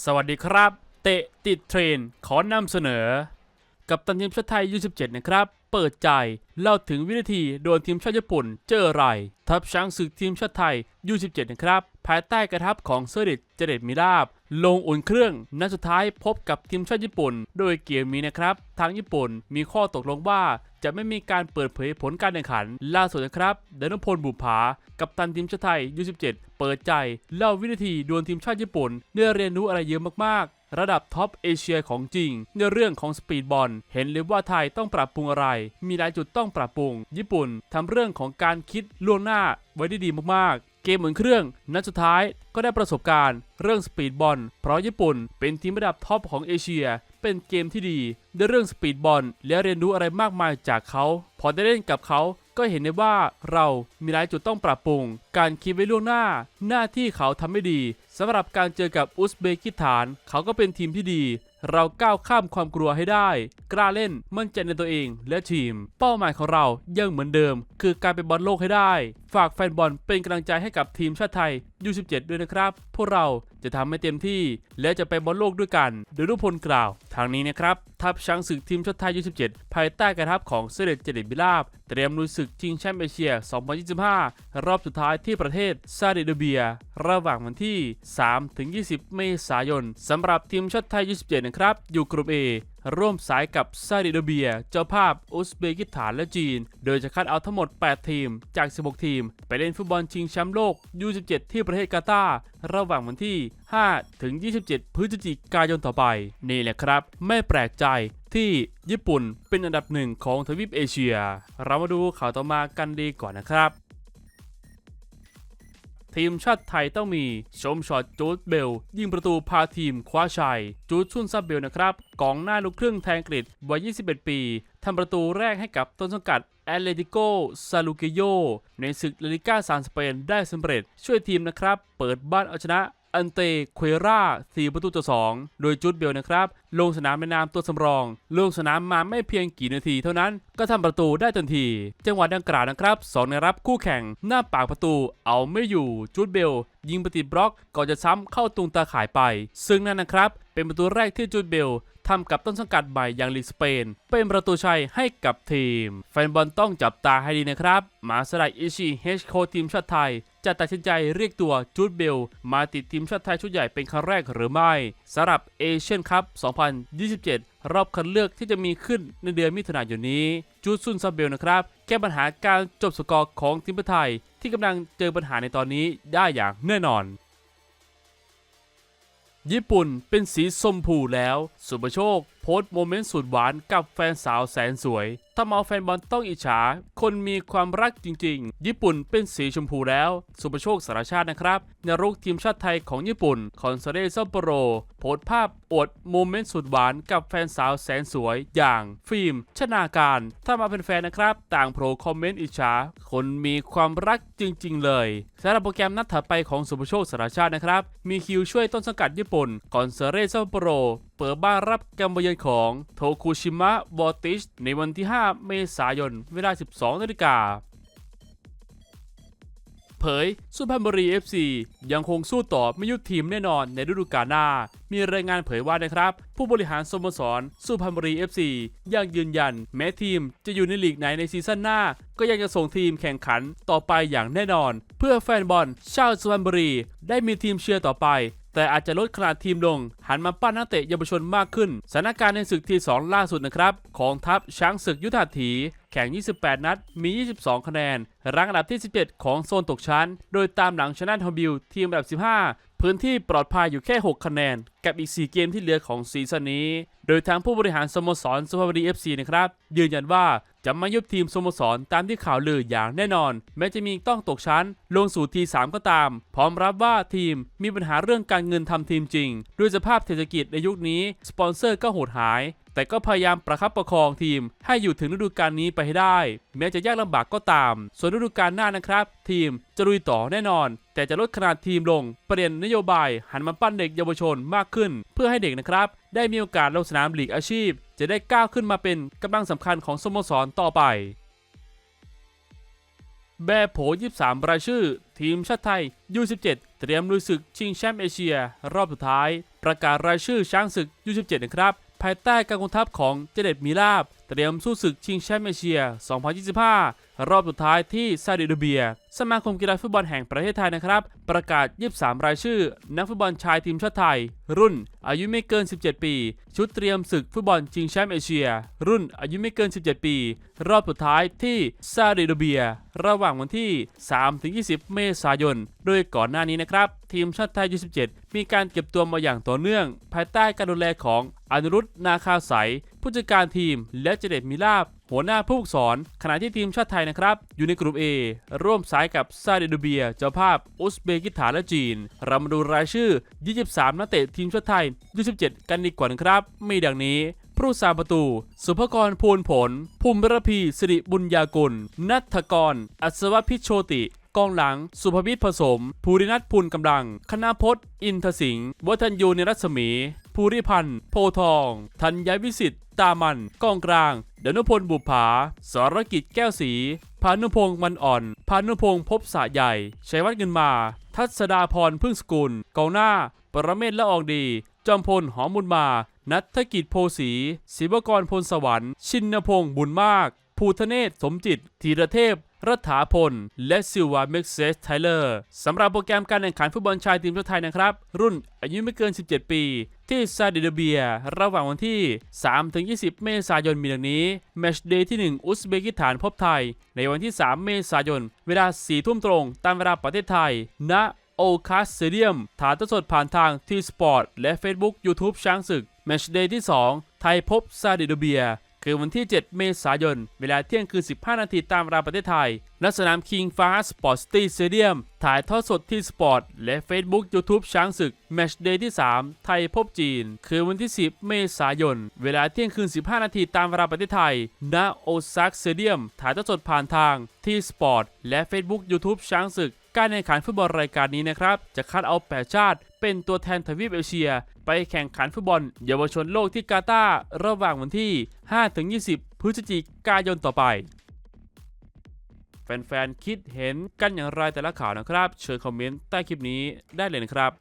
สวัสดีครับ เตะติดเทรน ขอนำเสนอ กับตันทีมชาติไทย27นะครับ เปิดใจเล่าถึงวินาทีโดนทีมชาติญี่ปุ่นเจออะไร ทับช้างศึกทีมชาติไทย27นะครับ ภายใต้กระทับของเซอร์ดิตเจเดตมิราบ ลงอุ่นเครื่องนัดสุดท้ายพบกับทีมชาติญี่ปุ่น โดยเกมนี้นะครับ ทางญี่ปุ่นมีข้อตกลงว่าจะไม่มีการเปิดเผยผลการแข่งขัน ล่าสุดนะครับดนพลบุภา กับตันทีมชาติไทย27เปิดใจ เล่าวินาทีดวลทีมชาติญี่ปุ่นได้เรียนรู้อะไรเยอะมากๆ ระดับท็อปเอเชียของจริง ในเรื่องของสปีดบอล เห็นเลยว่าไทยต้องปรับปรุงอะไร มีหลายจุดต้องปรับปรุง ญี่ปุ่นทำเรื่องของการคิดล่วงหน้าไว้ได้ดีมากๆ เกมเหมือนเครื่อง นัดสุดท้ายก็ได้ประสบการณ์ เรื่องสปีดบอล เพราะญี่ปุ่นเป็นทีมระดับท็อปของเอเชีย เป็นเกมที่ดีในเรื่องสปีดบอลและเรียนรู้อะไรมากมายจากเขา พอได้เล่นกับเขาก็เห็นได้ว่าเรามีหลายจุดต้องปรับปรุง การคิดไว้ล่วงหน้า หน้าที่เขาทำไม่ดีสำหรับการเจอกับอุซเบกิสถาน เขาก็เป็นทีมที่ดี เราก้าวข้ามความกลัวให้ได้ กล้าเล่นมั่นใจในตัวเองและทีม เป้าหมายของเรายังเหมือนเดิม คือการเป็นบอลโลกให้ได้ ฝากแฟนบอลเป็นกำลังใจให้กับทีมชาติไทย U17 ด้วยนะครับ พวกเราจะทำให้เต็มที่ และจะไปบอลโลกด้วยกัน โดยรูปพลกล่าว ทางนี้นะครับ ทัพช้างศึกทีมชาติไทย U17 ภายใต้การทัพของเสด็จเจเดตบิลาบ เตรียมลุยศึกชิงแชมป์เอเชีย 2025 รอบสุดท้ายที่ประเทศซาอุดิอาระเบีย ระหว่างวันที่ 3-20 เมษายนสำหรับทีมชาติไทย U17 นะครับ อยู่กลุ่ม A ร่วมสายกับซาอุดิอาระเบีย เจ้าภาพอุซเบกิสถานและจีน โดยจะคัดเอาทั้งหมด 8 ทีมจาก 16 ทีม ไปเล่นฟุตบอลชิงแชมป์โลก U17 ที่ประเทศกาตาร์ระหว่างวันที่ 5 ถึง 27 พฤศจิกายนต่อไป นี่แหละครับ ไม่แปลกใจที่ญี่ปุ่นเป็นอันดับหนึ่งของทวีปเอเชีย เรามาดูข่าวต่อมากันดีก่อนนะครับ ทีมชาติไทยต้องมีชมช็อตจูดเบล ยิงประตูพาทีมคว้าชัย จูดชุนซับเบลนะครับกองหน้าลูกครึ่งแทงกฤษวัย 21 ปีทำประตูแรกให้กับต้นสังกัดแอตเลติโกซาลูเกโยในศึกลาลิก้าซานสเปนได้สำเร็จช่วยทีมนะครับ เปิดบ้านเอาชนะ อันเตเควรา4ประตูต่อ2โดยจูดเบลนะครับ ลงสนามในนามตัวสำรอง ลงสนามมาไม่เพียงกี่นาทีเท่านั้นก็ทำประตูได้ทันที จังหวะดังกล่าวนะครับสองในรับคู่แข่งหน้าปากประตูเอาไม่อยู่จูดเบล ยิงประติบล็อกก่อนจะซ้ำเข้าตรงตาข่ายไป ซึ่งนั่นนะครับ เป็นประตูแรกที่จูดเบล ทำกับต้นสังกัดใหม่อย่างลีสเปน เป็นประตูชัยให้กับทีม แฟนบอลต้องจับตาให้ดีนะครับ มาสไดอิชิเฮชโคทีมชาติไทย จะตัดสินใจเรียกตัวจูดเบล มาติดทีมชาติไทยชุดใหญ่เป็นครั้งแรกหรือไม่สำหรับเอเชียนคัพ 2027 รอบคัดเลือกที่จะมีขึ้นในเดือนมิถุนายนนี้ จูดซุนซาเบลนะครับแก้ปัญหาการจบสกอร์ของทีมไทย ที่กำลังเจอปัญหาในตอนนี้ได้อย่างแน่นอน ญี่ปุ่นเป็นสีชมพูแล้ว สุภโชค โพสต์โมเมนต์สุดหวานกับแฟนสาวแสนสวยทำเอาแฟนบอลต้องอิจฉา คนมีความรักจริงๆ ญี่ปุ่นเป็นสีชมพูแล้ว สุภโชคสารชาตินะครับนรุกทีมชาติไทยของญี่ปุ่น คอนซาเดซัปโปโร โพสต์ภาพอดโมเมนต์สุดหวานกับแฟนสาวแสนสวยอย่างฟิล์ม ชนาการ ถ้ามาเป็นแฟนนะครับ ต่างโผล่คอมเมนต์อิจฉา คนมีความรักจริงๆ เลยสำหรับโปรแกรมนัดถัดไปของสุภโชคสารชาตินะครับ มีคิวช่วยต้นสังกัดญี่ปุ่นคอนซาเดซัปโปโร ปิดบ้านรับการมาเยือนของโทคุชิมะวอติชในวันที่ 5 เมษายน เวลา 12นาฬิกาเผยสุพรรณบุรี FC ยังคงสู้ต่อไม่ยุบทีมแน่นอนในฤดูกาลหน้า มีรายงานเผยว่านะครับ ผู้บริหารสโมสรสุพรรณบุรี FC ยังยืนยัน แม้ทีมจะอยู่ในลีกไหนในซีซั่นหน้า ก็ยังจะส่งทีมแข่งขันต่อไปอย่างแน่นอน เพื่อแฟนบอลชาวสุพรรณบุรี ได้มีทีมเชียร์ต่อไป แต่อาจจะลดขนาดทีมลง หันมาปั้นนักเตะเยาวชนมากขึ้นสถานการณ์ในศึกที่ 2 ล่าสุดนะครับ ของทัพช้างศึกยุทธาถี แข่ง 28 นัด มี 22 คะแนน รังอันดับที่ 17 ของโซนตกชั้น โดยตามหลังชนะทอมบิลทีมอันดับ 15 พื้นที่ปลอดภัยอยู่แค่ 6 คะแนน กับอีก 4 เกมที่เหลือของซีซั่นนี้ โดยทางผู้บริหารสโมสรสุพรรณบุรี FC นะครับ ยืนยันว่าจะไม่ยุบทีมสโมสรตามที่ข่าวลืออย่างแน่นอน แม้จะมีต้องตกชั้น ลงสู่ที3ก็ตาม พร้อมรับว่าทีมมีปัญหาเรื่องการเงินทำทีมจริง ด้วยสภาพเศรษฐกิจในยุคนี้ สปอนเซอร์ก็โหดหาย แต่ก็พยายามประคับประคองทีม ให้อยู่ถึงฤดูกาลนี้ไปให้ได้ แม้จะยากลำบากก็ตาม ส่วนฤดูกาลหน้านะครับ ทีมจะลุยต่อแน่นอน แต่จะลดขนาดทีมลง เปลี่ยนนโยบายหันมาปั้นเด็กเยาวชนมากขึ้น เพื่อให้เด็กนะครับ ได้มีโอกาสลงสนามลีกอาชีพ จะได้ก้าวขึ้นมาเป็นกำลังสำคัญของสโมสรต่อไปแบบโผ23 รายชื่อ ทีมชาติไทย U17 เตรียมลุยศึกชิงแชมป์เอเชีย รอบสุดท้าย ประกาศรายชื่อช้างศึก U17 นะครับ ภายใต้การกองทัพของเจเด็ดมีลาบ เตรียมสู้ศึกชิงแชมป์เอเชีย 2025 รอบสุดท้ายที่ซาอุดิอาระเบีย สมาคมกีฬาฟุตบอลแห่งประเทศไทยนะครับ ประกาศ 23 รายชื่อ นักฟุตบอลชายทีมชาติไทย รุ่น อายุไม่เกิน 17 ปี ชุดเตรียมศึกฟุตบอลชิงแชมป์เอเชีย รุ่นอายุไม่เกิน 17 ปี รอบสุดท้ายที่ซาอุดิอาระเบีย ระหว่างวันที่ 3-20 เมษายน โดยก่อนหน้านี้นะครับ ทีมชาติไทย U17 มีการเก็บตัวมาอย่างต่อเนื่อง ภายใต้การดูแลของอนุรุตนาคาใสผู้จัดการทีมและเจเดตมิลาบ หัวหน้าผู้ฝึกสอน ขณะที่ทีมชาติไทยนะครับ อยู่ในกลุ่ม A ร่วมสายกับซาอุดิอาระเบีย เจ้าภาพอุซเบกิสถานและจีน เรามาดูรายชื่อ 23 นักเตะทีมชาติไทย U17 กันดีกว่านะครับ มีดังนี้ผู้รักษาประตู สุภกรพูนผล ภูมิรพีสิริบุญญากุล นัทกร อัศวพิชโชติ กองหลัง สุภวิทย์ผสม ภูรินัทพูนกำลัง คณพจน์ อินทสิงห์วัฒนยูในรัศมี ภูริพันธ์โพทอง ธัญวิสิทธิ์ ตามันกองกลางเดนุพลบุปผาสรกิจแก้วสี พานุพงษ์มันอ่อน พานุพงษ์พบสะใหญ่ ชัยวัฒน์เงินมา ทัศดาพรพึ่งสกุล กองหน้า ปรเมศละอองดี จอมพลหอมบุญมา นัทกิจโพสีศิวกรพลสวรรค์ ชินพงษ์บุญมาก ภูทะเนศสมจิตธีรเทพรัฐาพล และซิลวาเม็กเซสไทเลอร์สำหรับโปรแกรมการแข่งขันฟุตบอลชายทีมชาติไทยนะครับ รุ่นอายุไม่เกิน 17 ปี ที่ซาดิอาระเบีย ระหว่างวันที่ 3-20 เมษายนมีดังนี้ แมชเดย์ที่ 1 อุซเบกิสถานพบไทย ในวันที่ 3 เมษายน เวลา 4 ทุ่มตรง ตามเวลาประเทศไทยณโอคัสเตเดียม ถ่ายทอดสดผ่านทางทีสปอร์ตและ Facebook YouTube ช้างศึก แมชเดย์ที่ 2 ไทยพบซาดิอาระเบีย คือวันที่ 7 เมษายน เวลาเที่ยงคืน 15 นาทีตามเวลาประเทศไทย ณ สนามคิงฟ้าสปอร์ตสตีสเตเดียม ถ่ายทอดสดที่สปอร์ต และ Facebook YouTube ช้างศึก แมตช์เดย์ที่ 3 ไทยพบจีน คือวันที่ 10 เมษายน เวลาเที่ยงคืน 15 นาทีตามเวลาประเทศไทย ณ โอซา k สเตเดียม ถ่ายทอดสดผ่านทางที่สปอร์ต และ Facebook YouTube ช้างศึก การแข่งขันฟุตบอลรายการนี้นะครับ จะคัดเอา 8 ชาติ เป็นตัวแทนทวีปเอเชีย ไปแข่งขันฟุตบอลเยาวชนโลกที่กาตาร์ระหว่างวันที่ 5-20 พฤศจิกายนต่อไป แฟนๆ คิดเห็นกันอย่างไรแต่ละข่าวนะครับ เชิญคอมเมนต์ใต้คลิปนี้ได้เลยนะครับ